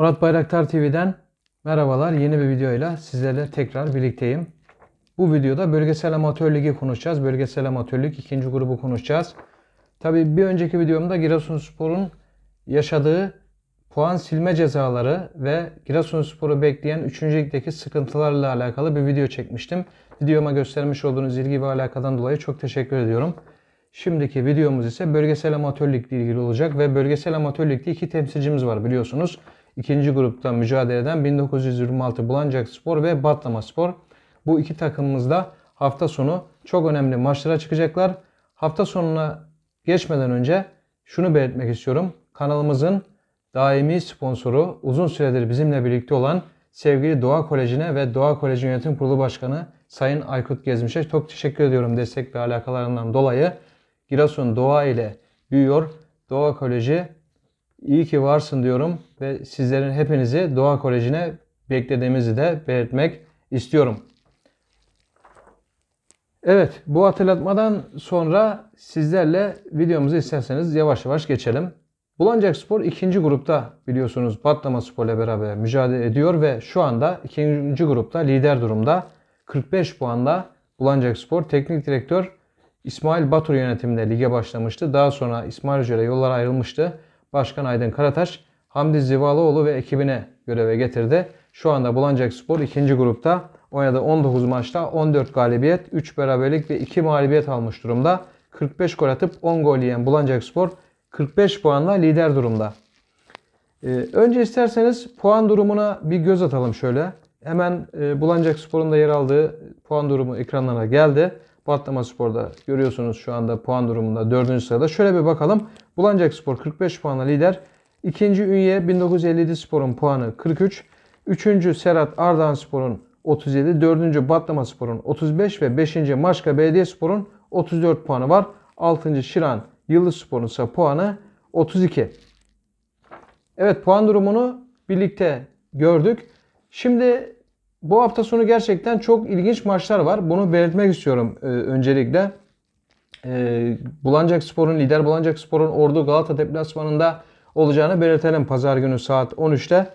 Murat Bayraktar TV'den merhabalar. Yeni bir videoyla sizlerle tekrar birlikteyim. Bu videoda bölgesel amatör ligi konuşacağız. Bölgesel amatör lig ikinci grubu konuşacağız. Tabii bir önceki videomda Giresunspor'un yaşadığı puan silme cezaları ve Giresunspor'u bekleyen 3. ligdeki sıkıntılarla alakalı bir video çekmiştim. Videoma göstermiş olduğunuz ilgi ve alakadan dolayı çok teşekkür ediyorum. Şimdiki videomuz ise bölgesel amatör lig ile ilgili olacak ve bölgesel amatör ligde iki temsilcimiz var biliyorsunuz. İkinci grupta mücadele eden 1926 Bulancak Spor ve Batlama Spor. Bu iki takımımız da hafta sonu çok önemli maçlara çıkacaklar. Hafta sonuna geçmeden önce şunu belirtmek istiyorum. Kanalımızın daimi sponsoru uzun süredir bizimle birlikte olan sevgili Doğa Koleji'ne ve Doğa Koleji Yönetim Kurulu Başkanı Sayın Aykut Gezmiş'e çok teşekkür ediyorum destek ve alakalarından dolayı. Giresun Doğa ile büyüyor. Doğa Koleji iyi ki varsın diyorum ve sizlerin hepinizi Doğa Koleji'ne beklediğimizi de belirtmek istiyorum. Evet, bu hatırlatmadan sonra sizlerle videomuzu isterseniz yavaş yavaş geçelim. Bulancak Spor ikinci grupta biliyorsunuz Batlama Spor ile beraber mücadele ediyor ve şu anda ikinci grupta lider durumda. 45 puanla Bulancak Spor Teknik Direktör İsmail Batur yönetiminde lige başlamıştı. Daha sonra İsmail Hoca ile yollar ayrılmıştı. Başkan Aydın Karataş Hamdi Zivalıoğlu ve ekibine göreve getirdi. Şu anda Bulancak Spor ikinci grupta oynadığı 19 maçta 14 galibiyet, 3 beraberlik ve 2 mağlubiyet almış durumda. 45 gol atıp 10 gol yiyen Bulancak Spor 45 puanla lider durumda. Ee, önce isterseniz puan durumuna bir göz atalım şöyle. Hemen e, Bulancak Spor'un da yer aldığı puan durumu ekranlara geldi. Batlama Spor'da görüyorsunuz şu anda puan durumunda 4. sırada. Şöyle bir bakalım. Bulancak Spor 45 puanla lider. İkinci Ünye 1957 Spor'un puanı 43. Üçüncü Serhat Ardahan Spor'un 37. Dördüncü Batlama Spor'un 35 ve 5. Maçka Belediye Spor'un 34 puanı var. 6. Şiran Yıldız Spor'un ise puanı 32. Evet puan durumunu birlikte gördük. Şimdi bu hafta sonu gerçekten çok ilginç maçlar var. Bunu belirtmek istiyorum e, öncelikle. E, Bulancak Spor'un, lider Bulancak Spor'un Ordu Galata deplasmanında olacağını belirtelim. Pazar günü saat 13'te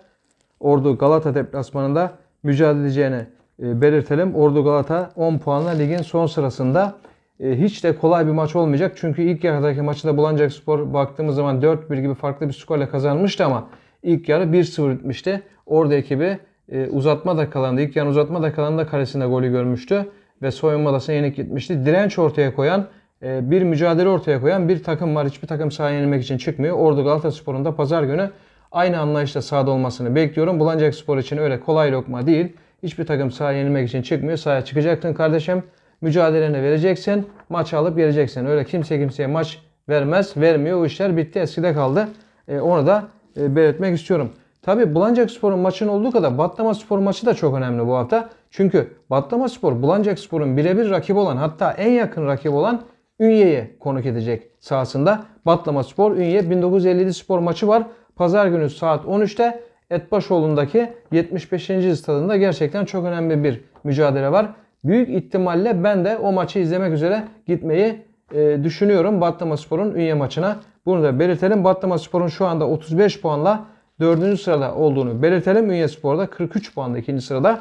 Ordu Galata deplasmanında mücadele edeceğini e, belirtelim. Ordu Galata 10 puanla ligin son sırasında. E, hiç de kolay bir maç olmayacak. Çünkü ilk yarıdaki maçı da Bulancak Spor baktığımız zaman 4-1 gibi farklı bir skorla kazanmıştı ama ilk yarı 1-0 bitmişti. Orada ekibi e, uzatma dakikalarında, ilk yarı uzatma dakikalarında kalesinde golü görmüştü ve soyunma odasına yenik gitmişti. Direnç ortaya koyan, bir mücadele ortaya koyan bir takım var. Hiçbir takım sahaya yenilmek için çıkmıyor. Ordu Galataspor'un da pazar günü aynı anlayışla sahada olmasını bekliyorum. Bulancak Spor için öyle kolay lokma değil. Hiçbir takım sahaya yenilmek için çıkmıyor. Sahaya çıkacaksın kardeşim. Mücadeleni vereceksin. Maç alıp geleceksin. Öyle kimse kimseye maç vermez. Vermiyor. O işler bitti. Eskide kaldı. E, onu da e, belirtmek istiyorum. Tabi Bulancak Spor'un maçın olduğu kadar Batlama Spor maçı da çok önemli bu hafta. Çünkü Batlama Spor Bulancak Spor'un birebir rakibi olan hatta en yakın rakibi olan Ünye'ye konuk edecek sahasında. Batlama Spor Ünye 1957 Spor maçı var. Pazar günü saat 13'te Etbaşoğlu'ndaki 75. stadında gerçekten çok önemli bir mücadele var. Büyük ihtimalle ben de o maçı izlemek üzere gitmeyi e, düşünüyorum Batlama Spor'un Ünye maçına. Bunu da belirtelim. Batlama Spor'un şu anda 35 puanla 4. sırada olduğunu belirtelim. Ünye Spor'da 43 puanla 2. sırada.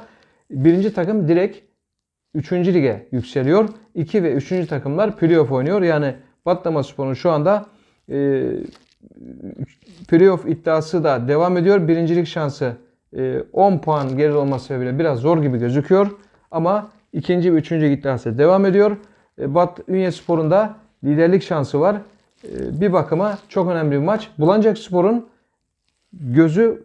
Birinci takım direkt 3. lige yükseliyor. 2 ve 3. takımlar playoff oynuyor. Yani Batlama Spor'un şu anda e, playoff iddiası da devam ediyor. Birincilik şansı e, 10 puan geri olması sebebiyle biraz zor gibi gözüküyor. Ama ikinci ve üçüncü iddiası devam ediyor. E, Bat Ünye Spor'un da liderlik şansı var. E, bir bakıma çok önemli bir maç. Bulancak Spor'un gözü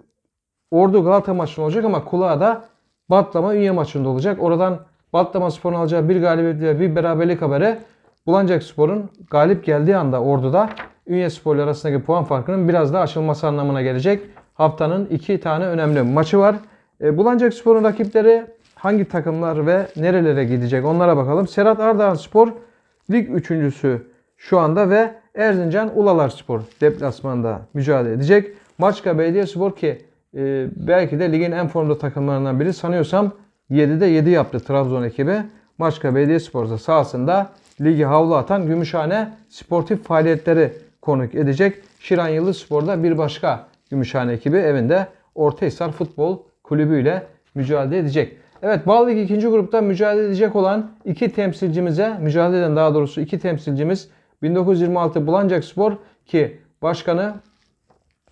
Ordu Galata maçında olacak ama kulağı da Batlama Ünye maçında olacak. Oradan Batlama Spor'un alacağı bir galibiyet ve bir beraberlik haberi Bulancak Spor'un galip geldiği anda Ordu'da Ünye Spor arasındaki puan farkının biraz daha açılması anlamına gelecek. Haftanın iki tane önemli maçı var. E, Bulancak Spor'un rakipleri hangi takımlar ve nerelere gidecek onlara bakalım. Serhat Ardahan Spor lig üçüncüsü şu anda ve Erzincan Ulalar Spor deplasmanda mücadele edecek. Maçka Belediye Spor ki e, belki de ligin en formda takımlarından biri sanıyorsam 7'de 7 yaptı Trabzon ekibi. Maçka Belediye Spor sahasında ligi havlu atan Gümüşhane sportif faaliyetleri konuk edecek. Şiran Yıldız Spor'da bir başka Gümüşhane ekibi evinde Ortahisar Futbol Kulübü ile mücadele edecek. Evet Bal Ligi 2. grupta mücadele edecek olan iki temsilcimize, mücadele eden daha doğrusu iki temsilcimiz 1926 Bulancak Spor ki başkanı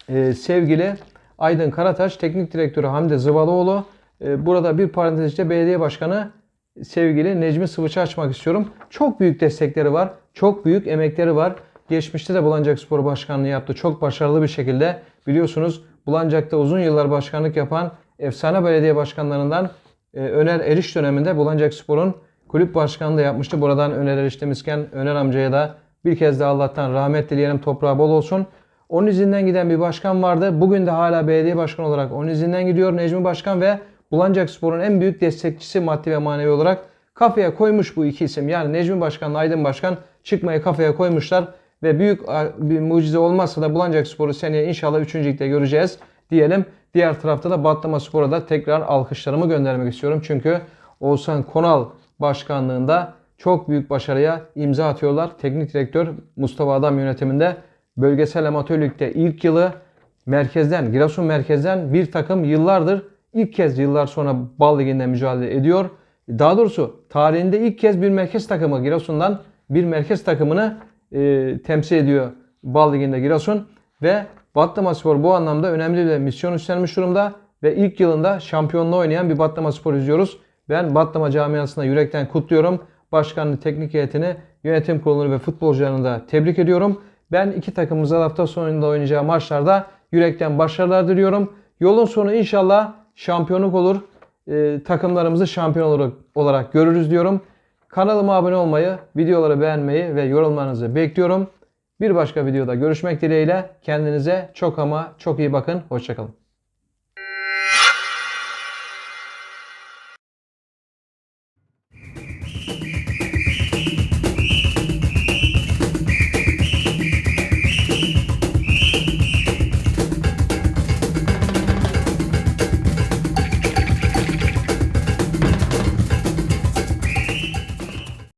e, sevgili Aydın Karataş, teknik direktörü Hamdi Zıvalıoğlu. E, burada bir parantez içinde belediye başkanı sevgili Necmi Sıvıç'ı açmak istiyorum. Çok büyük destekleri var. Çok büyük emekleri var. Geçmişte de Bulancak Spor Başkanlığı yaptı. Çok başarılı bir şekilde. Biliyorsunuz Bulancak'ta uzun yıllar başkanlık yapan efsane belediye başkanlarından e, Öner Eriş döneminde Bulancak Spor'un kulüp başkanlığı yapmıştı. Buradan Öner Eriş demişken Öner amcaya da bir kez daha Allah'tan rahmet dileyelim. Toprağı bol olsun. Onun izinden giden bir başkan vardı. Bugün de hala belediye başkanı olarak onun izinden gidiyor Necmi Başkan ve Bulancak Spor'un en büyük destekçisi maddi ve manevi olarak kafaya koymuş bu iki isim. Yani Necmi Başkan'la Aydın Başkan çıkmayı kafaya koymuşlar ve büyük bir mucize olmazsa da Bulancak Spor'u seneye inşallah 3. ligde göreceğiz diyelim. Diğer tarafta da Batlama Spor'a da tekrar alkışlarımı göndermek istiyorum. Çünkü Oğuzhan Konal başkanlığında çok büyük başarıya imza atıyorlar. Teknik direktör Mustafa Adam yönetiminde bölgesel amatör ilk yılı merkezden, Giresun merkezden bir takım yıllardır ilk kez yıllar sonra Bal Ligi'nde mücadele ediyor. Daha doğrusu tarihinde ilk kez bir merkez takımı Giresun'dan bir merkez takımını e, temsil ediyor Bal Ligi'nde Giresun ve Batlama Spor bu anlamda önemli bir misyon üstlenmiş durumda ve ilk yılında şampiyonluğu oynayan bir Batlama Spor izliyoruz. Ben Batlama camiasına yürekten kutluyorum. Başkanlığı, teknik heyetini, yönetim kurulunu ve futbolcularını da tebrik ediyorum. Ben iki takımımıza hafta sonunda oynayacağı maçlarda yürekten başarılar diliyorum. Yolun sonu inşallah şampiyonluk olur. E, takımlarımızı şampiyon olarak, olarak görürüz diyorum. Kanalıma abone olmayı, videoları beğenmeyi ve yorumlarınızı bekliyorum. Bir başka videoda görüşmek dileğiyle. Kendinize çok ama çok iyi bakın. Hoşçakalın. you